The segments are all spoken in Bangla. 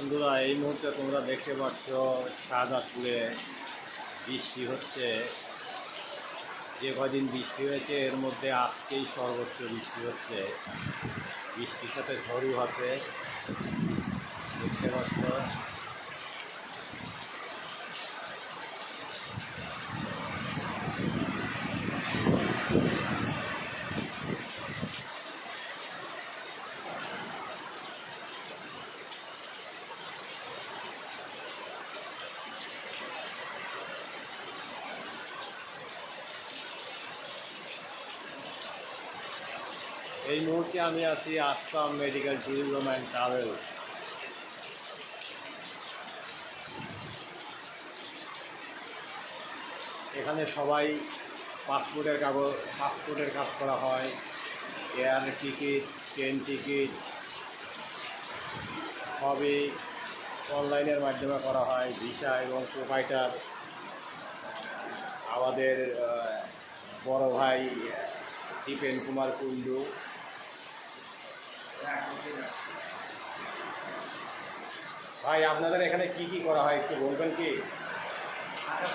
বন্ধুরা, এই মুহূর্তে তোমরা দেখতে পাচ্ছ শাহজাদপুরে বৃষ্টি হচ্ছে। যে কদিন বৃষ্টি হয়েছে, এর মধ্যে আজকেই সর্বোচ্চ বৃষ্টি হচ্ছে। বৃষ্টির সাথে ঝড়ু আছে দেখতে পাচ্ছ এই মুহূর্তে আমি আছি Assam medical tourism and travel. এখানে সবাই পাসপোর্টের কাগজ, পাসপোর্টের কাজ করা হয়, এয়ার টিকিট, ট্রেন টিকিট, সবই অনলাইনের মাধ্যমে করা হয়, ভিসা এবং প্রোভাইডার। আমাদের বড় ভাই দীপেন কুমার কুণ্ডু। ভাই আপনাদের এখানে কি কি করা হয় একটু বলবেন কি আচ্ছা।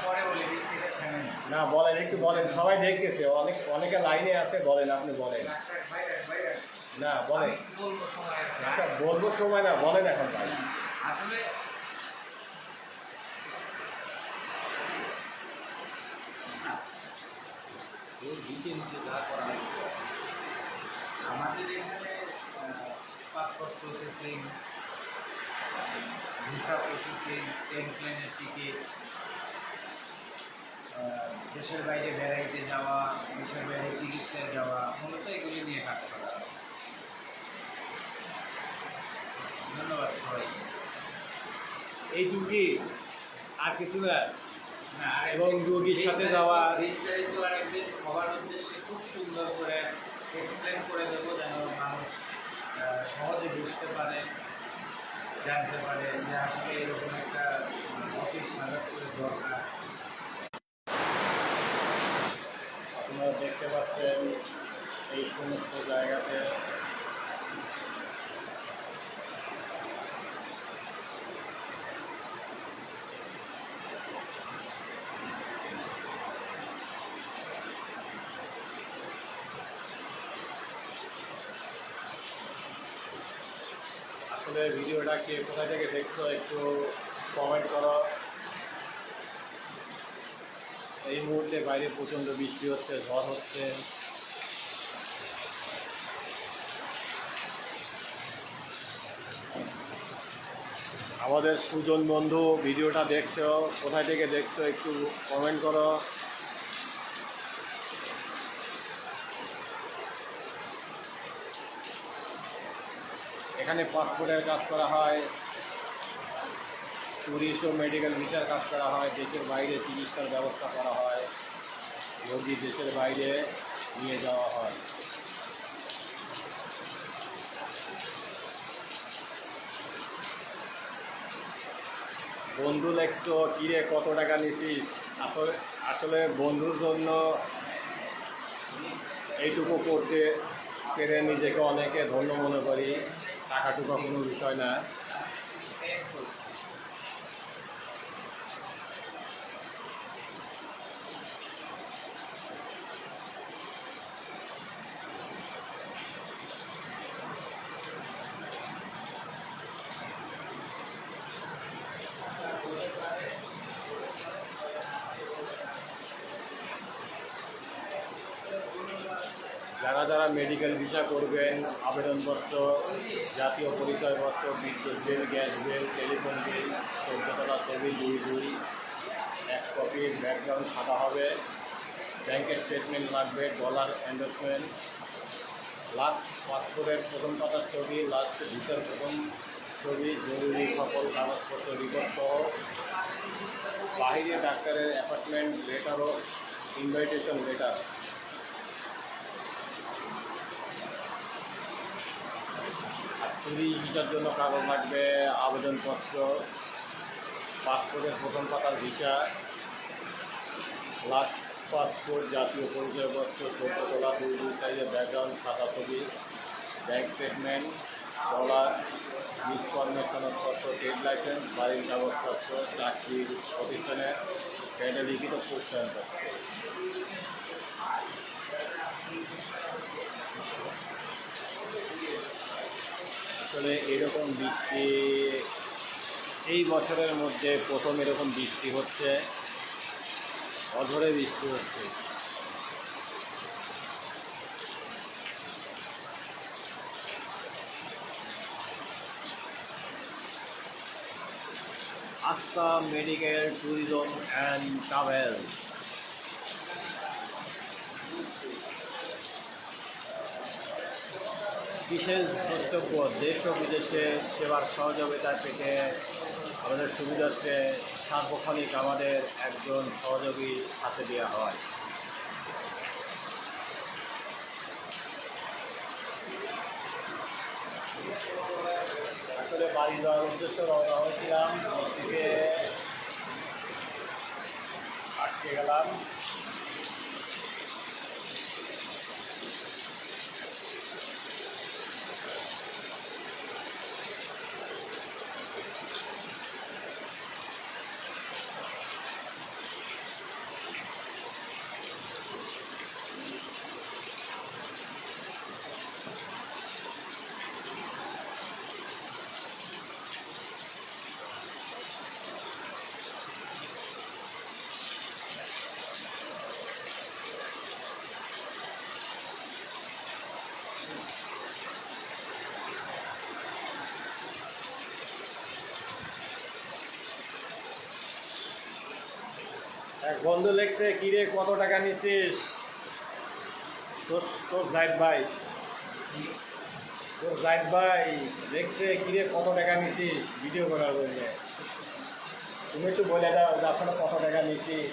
না বলেন একটু বলেন সবাই দেখতেছে অনেক অনেকে লাইনে আছে বলেন আপনি বলেন ভাইরাস। না বলেন? আচ্ছা বলব সময় না বলেন এখন ভাই আসলে আমাদের এখানে passport processing visa processing train প্লেনের টিকিট দেশের বাইরে বেড়াইতে যাওয়া দেশের বাইরে চিকিৎসায় যাওয়া মূলত এগুলি নিয়ে কাজ করা। ধন্যবাদ সবাইকে এইটুকি আর কিছু না আর এবং রোগীর সাথে যাওয়া বিস্তারিত আরেকদিন সবার উদ্দেশ্যে খুব সুন্দর করে জানতে পারে যে আসলে এরকম একটা অফিস সাজাত দরকার। আপনারা দেখতে পাচ্ছেন এই সমস্ত জায়গাতে আসলে ভিডিওটা কে থেকে দেখছ একটু কমেন্ট করো। এই মুহূর্তে বাইরে প্রচণ্ড বৃষ্টি হচ্ছে, ঝড় হচ্ছে। আমাদের সুজন বন্ধু ভিডিওটা দেখছ, কোথায় থেকে দেখছ একটু কমেন্ট করো। এখানে পাসপোর্টের কাজ করা হয় ট্যুরিস্ট ও মেডিকেল ভিসার কাজ করা হয়, দেশের বাইরে চিকিৎসার ব্যবস্থা করা হয় রোগী দেশের বাইরে নিয়ে যাওয়া হয়। বন্ধু লেখছো কিরে কত টাকা নিছিস? আসলে আসলে বন্ধুর জন্য এইটুকু করতে পেরে নিজেকে অনেকে ধন্য মনে করি। টাকাটুকু কোনো বিষয় না। যারা যারা মেডিকেল ভিসা করবেন, আবেদনপত্র, জাতীয় পরিচয়পত্র, বিদ্যুৎ বিল, গ্যাস বিল টেলিফোন বিল চোদ্দতলা ছবি দুই দুই, এক কপির ব্যাকগ্রাউন্ড সাদা হবে। ব্যাংকের স্টেটমেন্ট লাগবে ডলার এন্ডোসমেন্ট লাস্ট পাসপোর্টের প্রথম পাতার ছবি লাস্ট ভিসার প্রথম ছবি, জরুরি সকল কাগজপত্র রিপোর্ট সহ। বাহিরে ডাক্তারের অ্যাপার্টমেন্ট লেটার ও ইনভাইটেশন লেটার আর ভিসার জন্য কাগজ লাগবে, আবেদনপত্র, পাসপোর্টের প্রথম পাতার ভিসা লাস্ট পাসপোর্ট জাতীয় পরিচয়পত্র চোদ্দ তোলা দুই সাইজের ব্যাকগ্রাউন্ড খাতা ছবি ব্যাংক স্টেটমেন্ট ডলার নিষ্কর্মের সনদপত্র ট্রেড লাইসেন্স বাড়ির কাগজপত্র চাকরির প্রতিষ্ঠানের এটা লিখিত প্রত্যয়নপত্র আসলে এরকম বৃষ্টি, এই বছরের মধ্যে প্রথম এরকম বৃষ্টি হচ্ছে অধরে বৃষ্টি হচ্ছে। আস্থা মেডিকেল ট্যুরিজম অ্যান্ড ট্রাভেল বিশেষ কর্তব্য দেশ ও বিদেশে সেবার সহযোগিতা পেতে আমাদের সুবিধার্থে সার্বক্ষণিক আমাদের একজন সহযোগী হাতে দেওয়া হয়। আসলে বাড়ি যাওয়ার উদ্দেশ্য রওনা হয়েছিলাম থেকে আটকে গেলাম। বন্ধু লেখছে কিরে কত টাকা নিছিস তোর তোর জাহিদ ভাই। তোর জাহিদ ভাই দেখছে কিরে কত টাকা নিছিস ভিডিও করার জন্য। তুমি একটু বলে দাও যে আসলে কত টাকা নিছিস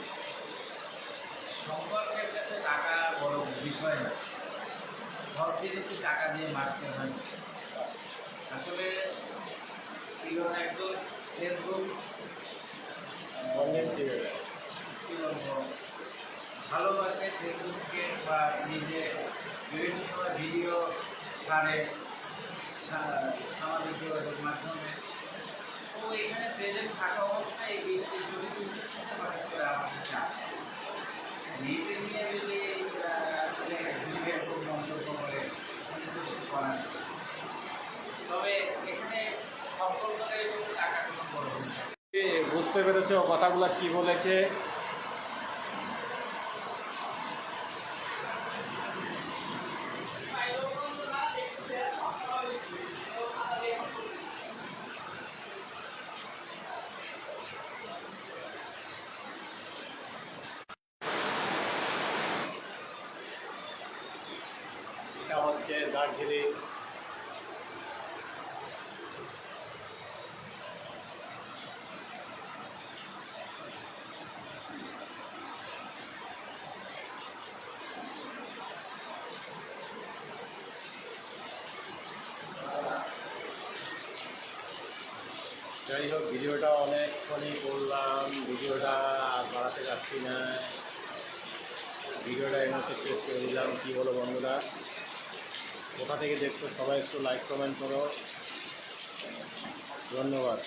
সম্পর্কের কাছে টাকা বড় বিষয় না। সব জিনিসই টাকা দিয়ে মারতে হয়। আসলে ছিল একজন ফেসবুক বন্ধের কি ভালোবাসে ফেসবুককে বা নিজে বিভিন্ন সময় ভিডিও ছাড়ে সামাজিক যোগাযোগ মাধ্যমে। তো এখানে প্রেজেন্ট থাকা অবস্থায় এই ছবি তুলতে হঠাৎ করে আমাকে নিজে নিয়ে যদি খুব মন্তব্য করে নেই। তবে এখানে সম্পর্কটাই কিন্তু টাকা বিষয় বুঝতে পেরেছ কথাগুলো কি বলেছে এটা হচ্ছে দার্জিলিং যাই হোক, ভিডিওটা অনেকক্ষণই করলাম। ভিডিওটা আর বাড়াতে যাচ্ছি না। ভিডিওটা এই মুহূর্তে শেষ করে দিলাম। কী বলো বন্ধুরা? কোথা থেকে দেখছ সবাই একটু লাইক কমেন্ট করো। ধন্যবাদ।